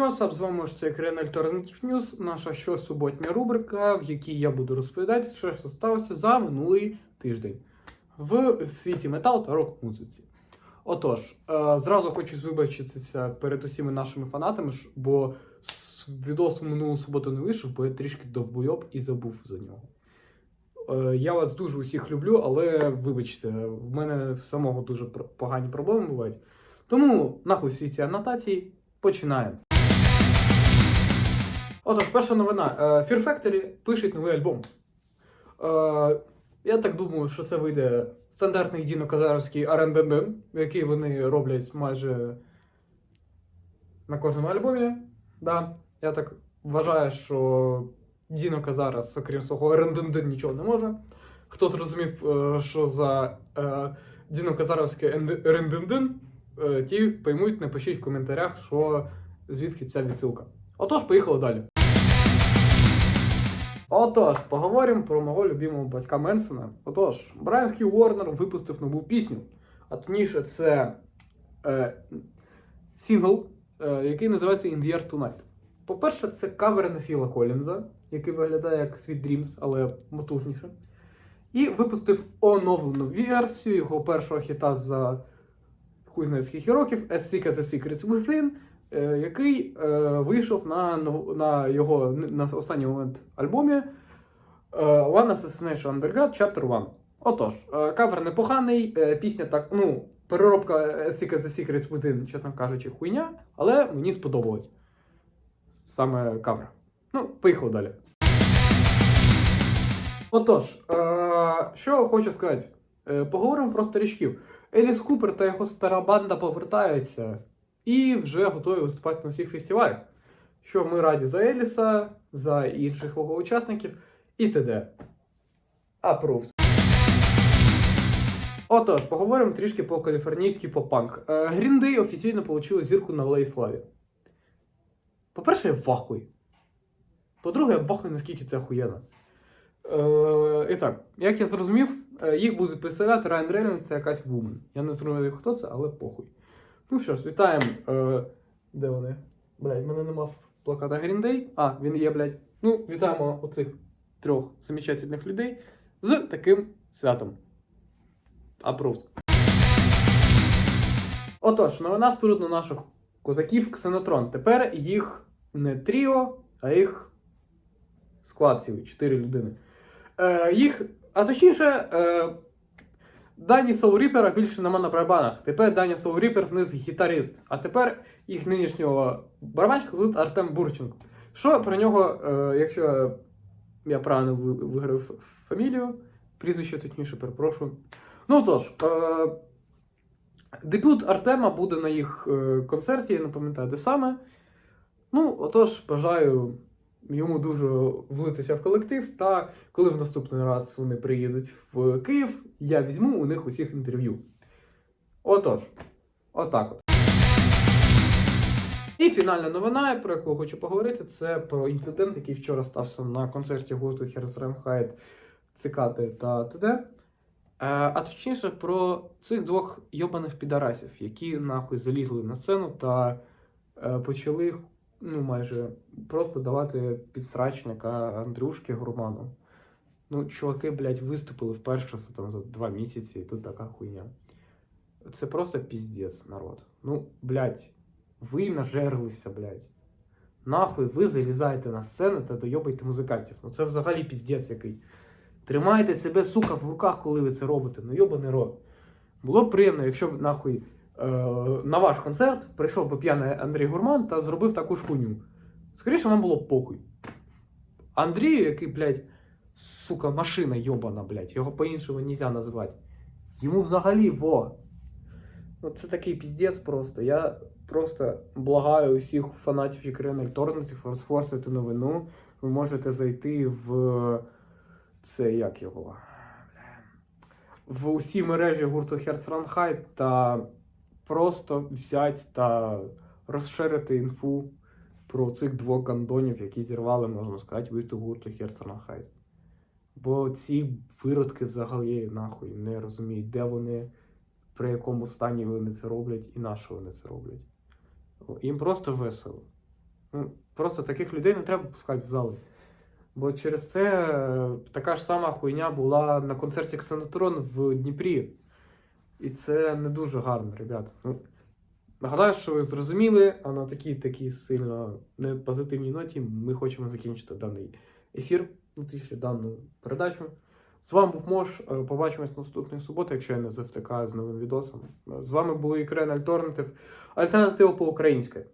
Сьосап, з вами ж це Крен Alternative News, наша щосуботня рубрика, в якій я буду розповідати, що ж сталося за минулий тиждень в світі метал та рок-музиці. Отож, е, зразу хочу вибачитися перед усіма нашими фанатами, бо з відосу минулу суботу не вийшов, бо я трішки довбойоб і забув за нього. Е, Я вас дуже усіх люблю, але вибачте, в мене самого дуже погані проблеми бувають. Тому нахуй всі ці анотації починаємо. Отож, перша новина. Е, Fear Factory пишуть новий альбом. Е, Я так думаю, що це вийде стандартний Діно Казаровський Аренденден, який вони роблять майже на кожному альбомі. Да, я так вважаю, що Діно Казарас, окрім свого Аренденден, нічого не може. Хто зрозумів, е, що за Діно Казаровське Аренденден, ті поймуть, напишіть в коментарях, що звідки ця відсилка. Отож, поїхали далі. Отож, поговоримо про мого любимого батька Менсона. Отож, Брайан Хью Уорнер випустив нову пісню. А точніше, це е, сингл, е, який називається In the Air Tonight. По-перше, це кавер на Філа Колінза, який виглядає як Sweet Dreams, але потужніше. І випустив оновлену версію його першого хіта за хуй знає скільки років As Sick as the Secrets Within, який е, вийшов на, на його на останній момент альбомі е, One Assassination Under God Chapter 1. Отож, е, кавер непоганий, е, пісня так, ну, переробка as the Secrets Within, чесно кажучи, хуйня, але мені сподобалось саме кавер. Ну, поїхали далі. Отож, е, що хочу сказати. Е, поговоримо про старічків. Еліс Купер та його стара банда повертаються і вже готові виступати на всіх фестивалях. Що ми раді за Еліса, за інших його учасників і т.д. Approved. Отож, поговоримо трішки про каліфорнійський поп-панк. Е, Day офіційно отримали зірку на Алеї Славі. По-перше, я вахуй. По-друге, я вахуй, наскільки це охуєнно. Е, і так, як я зрозумів, е, їх будуть представляти Райан Рейнольдс, це якась вумен. Я не зрозумів, хто це, але похуй. Ну що ж, вітаємо. Е, де вони? Блядь, в мене нема плаката Green Day. А, він є, блядь. Ну, вітаємо оцих трьох замечательних людей з таким святом. Approved. Отож, новина спорудно наших козаків Ксенотрон. Тепер їх не тріо, а їх склад цілий, чотири людини. Е, їх, а точніше, е, Дані Соуріпера більше нема на барабанах. Тепер Дані Соуріпер вниз гітарист. А тепер їх нинішнього барабанщика звуть Артем Бурченко. Що про нього, е, якщо я правильно виграв фамілію, прізвище точніше, перепрошую. Ну тож, е, дебют Артема буде на їх е, концерті, я не пам'ятаю, де саме. Ну, отож, бажаю йому дуже влитися в колектив. Та коли в наступний раз вони приїдуть в Київ, я візьму у них усіх інтерв'ю. Отож, отак от. І фінальна новина, про яку хочу поговорити, це про інцидент, який вчора стався на концерті гурту Херс Ренхайт, Цикади та т.д. Е, А точніше про цих двох йобаних підарасів, які нахуй залізли на сцену та е, почали ну, майже просто давати підсрачника Андрюшки Гурману. Ну, чуваки, блядь, виступили вперше там, за два місяці, і тут така хуйня. Це просто піздець, народ. Ну, блядь, ви нажерлися, блядь. Нахуй ви залізаєте на сцену та дойобайте музикантів. Ну це взагалі піздець якийсь. Тримайте себе, сука, в руках, коли ви це робите. Ну йобаний рот. Було б приємно, якщо б нахуй на ваш концерт прийшов би п'яний Андрій Гурман та зробив таку ж хуйню. Скоріше, вам було б похуй. Андрію, який, блядь, сука, машина йобана, блядь, його по-іншому нельзя назвати. Йому взагалі во. Ну, це такий піздець просто. Я просто благаю усіх фанатів Ukraine Alternative розфорсити новину. Ви можете зайти в це як його? В усі мережі гурту Herz та просто взяти та розширити інфу про цих двох гандонів, які зірвали, можна сказати, виступ гурту Herz Бо ці виродки взагалі нахуй не розуміють, де вони, при якому стані вони це роблять і на що вони це роблять. Їм просто весело. Ну, Просто таких людей не треба пускати в зали. Бо через це е, така ж сама хуйня була на концерті Ксенотрон в Дніпрі. І це не дуже гарно, ребята. Ну, нагадаю, що ви зрозуміли, а на такій такій сильно не позитивній ноті ми хочемо закінчити даний ефір, точніше, дану передачу. З вами був Мош. Е, Побачимось наступної суботи, якщо я не завтикаю з новим відосом. З вами був Ukraine Alternative. Альтернатива по-українськи.